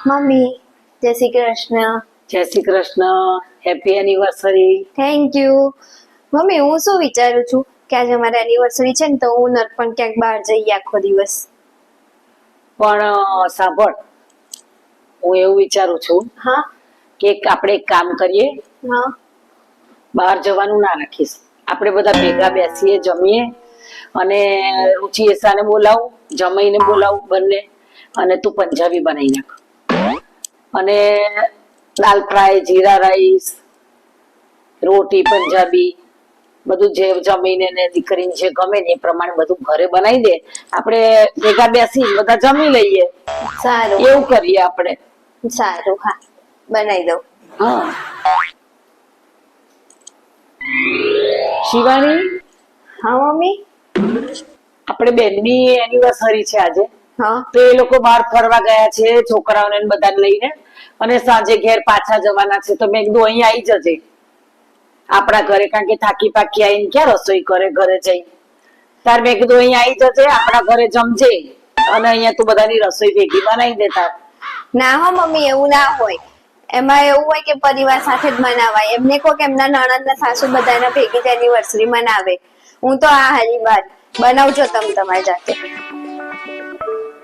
Mummy જય શ્રી કૃષ્ણ. જય Shri Krishna. Happy anniversary thank you mummy હું શું વિચારું છું કે આજે અમારી એનિવર્સરી છે ને તો હું નરપણ ક્યાંક બહાર જઈએ આખો દિવસ. પણ સાંભળ. હું એવું વિચારું છું હા. કે એક આપણે એક કામ કરીએ. હા. બહાર જવાનું ના રાખીશ. આપણે બધા ભેગા બેસીએ જમીએ અને રુચિ એસાને બોલાવું જમાઈને બોલાવું બંને અને તું પંજાબી બનાવી નાખ. અને દાલ ફ્રાય જીરા રાઈસ રોટી પંજાબી બધું જે જમીને ને દીકરીને જે ગમે ને એ પ્રમાણે બધું ઘરે બનાવી દે. આપણે ભેગા બેસી બધા જમી લઈએ. સારું. એવું કરીએ આપણે. સારું હા. બનાવી દઉં. હા. શિવાની? હા મમ્મી. આપણે બેનની એનિવર્સરી છે આજે. તો એ લોકો બહાર ફરવા ગયા છે છોકરાઓને ને બધાને લઈને. અને સાંજે ઘેર પાછા જવાના છે. તો મેં કીધું અહીં આવી જજે. આપણા ઘરે કારણ કે થાકી પાકી આવીને ક્યાં રસોઈ કરે ઘરે જઈ. તાર મેં કીધું અહીં આવી જજે આપણા ઘરે જમજે. અને અહીંયા તું બધાની રસોઈ ભેગી બનાવી દેતા ના હો મમ્મી એવું ના હોય. એમાં એવું હોય કે પરિવાર સાથે જ મનાવાય. એમને કો કે એમના નણંદ ને સાસુ બધાના ભેગી જ એનિવર્સરી મનાવે. હું તો આ હાલી બાર બનાવજો તમે તમારી જાતે. Thank you.